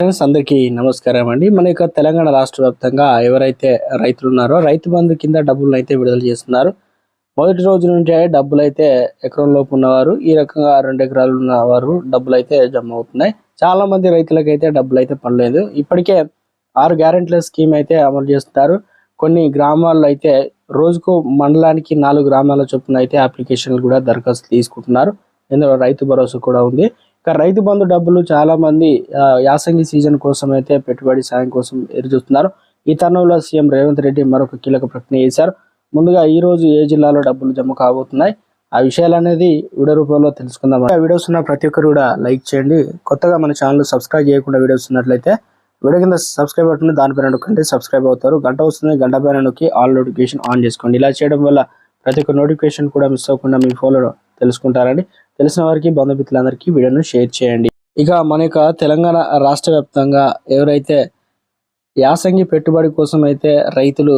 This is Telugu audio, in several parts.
ఫ్రెండ్స్ అందరికీ నమస్కారం అండి. మన యొక్క తెలంగాణ రాష్ట్ర వ్యాప్తంగా ఎవరైతే రైతులు ఉన్నారో రైతు బంధు కింద డబ్బులను అయితే విడుదల చేస్తున్నారు. మొదటి రోజు నుంచే డబ్బులు అయితే ఎకరం లోపు ఉన్నవారు ఈ రకంగా రెండు ఎకరాలు ఉన్నవారు డబ్బులు అయితే జమ అవుతున్నాయి. చాలా మంది రైతులకైతే డబ్బులు అయితే పడలేదు. ఇప్పటికే ఆరు గ్యారెంటీల స్కీమ్ అయితే అమలు చేస్తున్నారు. కొన్ని గ్రామాల్లో అయితే రోజుకు మండలానికి నాలుగు గ్రామాల చొప్పున అయితే అప్లికేషన్లు కూడా దరఖాస్తు తీసుకుంటున్నారు. ఇందులో రైతు భరోసా కూడా ఉంది. ఇక రైతు బంధు డబ్బులు చాలా మంది ఆ, యాసంగి సీజన్ కోసం అయితే పెట్టుబడి సాయం కోసం ఎదురుచూస్తున్నారు ఈ తరుణంలో సీఎం రేవంత్ రెడ్డి మరొక కీలక ప్రకటన చేశారు. ముందుగా ఈ రోజు ఏ జిల్లాలో డబ్బులు జమ కాబోతున్నాయి? ఆ విషయాలు అనేది వీడియో రూపంలో తెలుసుకుందాం. వీడియోస్ ఉన్న ప్రతి ఒక్కరు కూడా లైక్ చేయండి. కొత్తగా మన ఛానల్ సబ్స్క్రైబ్ చేయకుండా వీడియోస్ ఉన్నట్లయితే వీడియో కింద సబ్స్క్రైబ్ బటన్ దానిపైన నొక్కండి సబ్స్క్రైబ్ అవుతారు. గంట వస్తుంది. గంట పైన నొక్కి ఆల్ నోటిఫికేషన్ ఆన్ చేసుకోండి. ఇలా చేయడం వల్ల ప్రతి ఒక్క నోటిఫికేషన్ కూడా మిస్ అవ్వకుండా మీ ఫోన్లో తెలుసుకుంటారండి. తెలిసిన వారికి బంధుమిత్రులందరికీ వీడియోను షేర్ చేయండి. ఇక మన యొక్క తెలంగాణ రాష్ట్ర వ్యాప్తంగా ఎవరైతే యాసంగి పెట్టుబడి కోసం అయితే రైతులు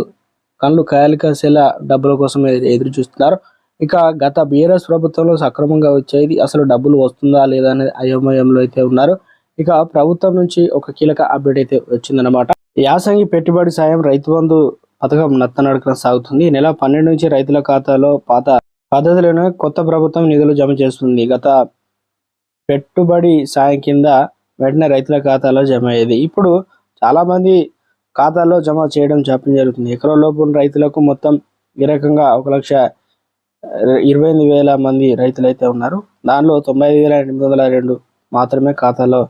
కళ్ళు కాయలు కాసేలా డబ్బుల కోసం ఎదురు చూస్తున్నారు. ఇక గత బీఆర్ఎస్ ప్రభుత్వంలో సక్రమంగా వచ్చేది అసలు డబ్బులు వస్తుందా లేదా అనేది అయోమయంలో అయితే ఉన్నారు. ఇక ప్రభుత్వం నుంచి ఒక కీలక అప్డేట్ అయితే వచ్చిందనమాట యాసంగి పెట్టుబడి సాయం రైతు బంధు పథకం నత్తనడకన సాగుతుంది. ఈ నెల పన్నెండు నుంచి రైతుల ఖాతాలో పాత పద్ధతిలోనే కొత్త ప్రభుత్వం నిధులు జమ చేస్తుంది. గత పెట్టుబడి సాయం కింద వెంటనే రైతుల ఖాతాలో జమ అయ్యేది. ఇప్పుడు చాలామంది ఖాతాల్లో ఖాతాలో జమ చేయడం చెప్పడం జరుగుతుంది. ఎకరం లోపు రైతులకు మొత్తం ఈ రకంగా ఒక లక్ష ఇరవై ఎనిమిది వేల మంది రైతులు అయితే ఉన్నారు. దానిలో తొంభై ఐదు వేల ఎనిమిది వందల రెండు మాత్రమే ఖాతాలో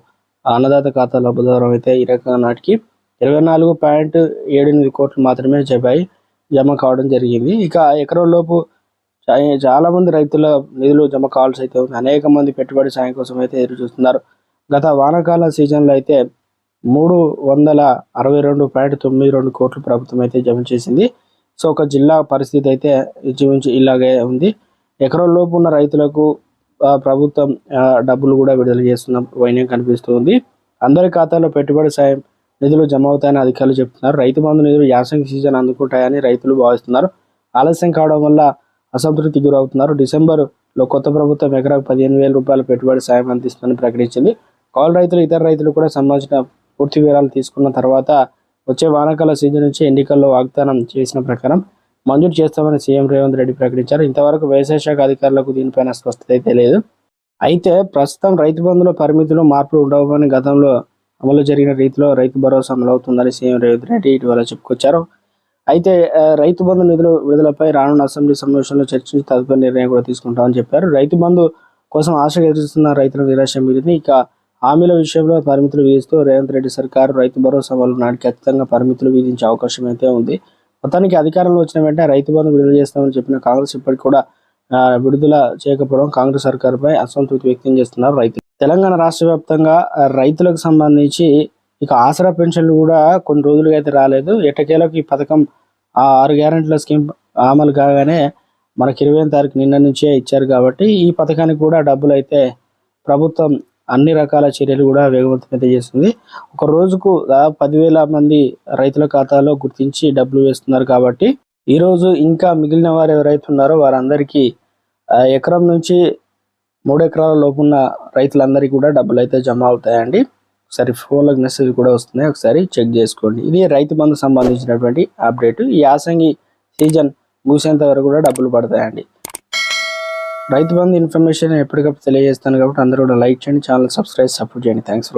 అన్నదాత ఖాతాలో బుధవారం అయితే ఈ రకంగా నాటికి ఇరవై నాలుగు పాయింట్ ఏడు ఎనిమిది కోట్లు మాత్రమే జమాయి జమ కావడం జరిగింది. ఇక ఎకరంలోపు చాలా మంది రైతుల నిధులు జమ కావాల్సి అయితే ఉంది. అనేక మంది పెట్టుబడి సాయం కోసం అయితే ఎదురు చూస్తున్నారు. గత వానాకాల సీజన్లో అయితే మూడు వందల అరవై రెండు పాయింట్ తొమ్మిది రెండు కోట్లు ప్రభుత్వం అయితే జమ చేసింది. సో ఒక జిల్లా పరిస్థితి అయితే ఇంచుమించు ఇలాగే ఉంది. ఎకరంలోపు ఉన్న రైతులకు ప్రభుత్వం డబ్బులు కూడా విడుదల చేస్తున్న వైన్యం కనిపిస్తుంది అందరి ఖాతాలో పెట్టుబడి సాయం నిధులు జమ అవుతాయని అధికారులు చెప్తున్నారు. రైతు బంధు నిధులు యాసంగి సీజన్ అందుకుంటాయని రైతులు భావిస్తున్నారు. ఆలస్యం కావడం వల్ల అసంతృప్తి గురవుతున్నారు. డిసెంబర్లో కొత్త ప్రభుత్వం ఎకరాకు పదిహేను వేల రూపాయల పెట్టుబడి సాయం అందిస్తుందని ప్రకటించింది. కౌలు రైతులు ఇతర రైతులు కూడా సంబంధించిన పూర్తి వివరాలు తీసుకున్న తర్వాత వచ్చే వానాకాల సీజన్ నుంచి ఎన్నికల్లో వాగ్దానం చేసిన ప్రకారం మంజూరు చేస్తామని సీఎం రేవంత్ రెడ్డి ప్రకటించారు. ఇంతవరకు వ్యవసాయ శాఖ అధికారులకు దీనిపైన స్పష్టత అయితే లేదు. అయితే ప్రస్తుతం రైతు బంధుల పరిమితులు మార్పులు ఉండవని గతంలో అమలు జరిగిన రీతిలో రైతు భరోసా అమలవుతుందని సీఎం రేవంత్ రెడ్డి ఇటీవల చెప్పుకొచ్చారు. అయితే రైతు బంధు నిధులు విడుదలపై రానున్న అసెంబ్లీ సమావేశంలో చర్చించి తదుపరి నిర్ణయం కూడా తీసుకుంటామని చెప్పారు. రైతు బంధు కోసం ఆశ ఎదురుస్తున్న రైతుల నిరాశ మీరింది. ఇక హామీల విషయంలో పరిమితులు విధిస్తూ రేవంత్ రెడ్డి సర్కారు రైతు భరోసా అమలు నాటికి ఖచ్చితంగా పరిమితులు విధించే అవకాశం అయితే ఉంది. మొత్తానికి అధికారంలో వచ్చిన వెంటనే రైతు బంధు విడుదల చేస్తామని చెప్పిన కాంగ్రెస్ ఇప్పటికి కూడా విడుదల చేయకపోవడం కాంగ్రెస్ సర్కారుపై అసంతృప్తి వ్యక్తం చేస్తున్నారు రైతులు. తెలంగాణ రాష్ట్ర వ్యాప్తంగా రైతులకు సంబంధించి ఇక ఆసరా పెన్షన్లు కూడా కొన్ని రోజులుగా అయితే రాలేదు. ఎట్టకేలకు ఈ పథకం ఆ ఆరు గ్యారెంటీల స్కీమ్ అమలు కాగానే మనకి ఇరవై తారీఖు నిన్న నుంచే ఇచ్చారు కాబట్టి ఈ పథకానికి కూడా డబ్బులు అయితే ప్రభుత్వం అన్ని రకాల చర్యలు కూడా వేగవంతం అయితే చేస్తుంది. ఒక రోజుకు దాదాపు పదివేల మంది రైతుల ఖాతాలో గుర్తించి డబ్బులు వేస్తున్నారు కాబట్టి ఈ రోజు ఇంకా మిగిలిన వారు ఎవరైతే ఉన్నారో వారందరికీ ఎకరం నుంచి మూడు ఎకరాల లోపున్న రైతులందరికీ కూడా డబ్బులు అయితే జమ అవుతాయండి. ఒకసారి ఫోన్లకు మెసేజ్ కూడా వస్తున్నాయి ఒకసారి చెక్ చేసుకోండి. ఇది రైతు బంధు సంబంధించినటువంటి అప్డేట్. ఈ యాసంగి సీజన్ ముగిసేంత వరకు కూడా డబ్బులు పడతాయండి. రైతు బంధు ఇన్ఫర్మేషన్ ఎప్పటికప్పుడు తెలియజేస్తాను కాబట్టి అందరూ కూడా లైక్ చేయండి. ఛానల్ సబ్స్క్రైబ్ సపోర్ట్ చేయండి. థ్యాంక్స్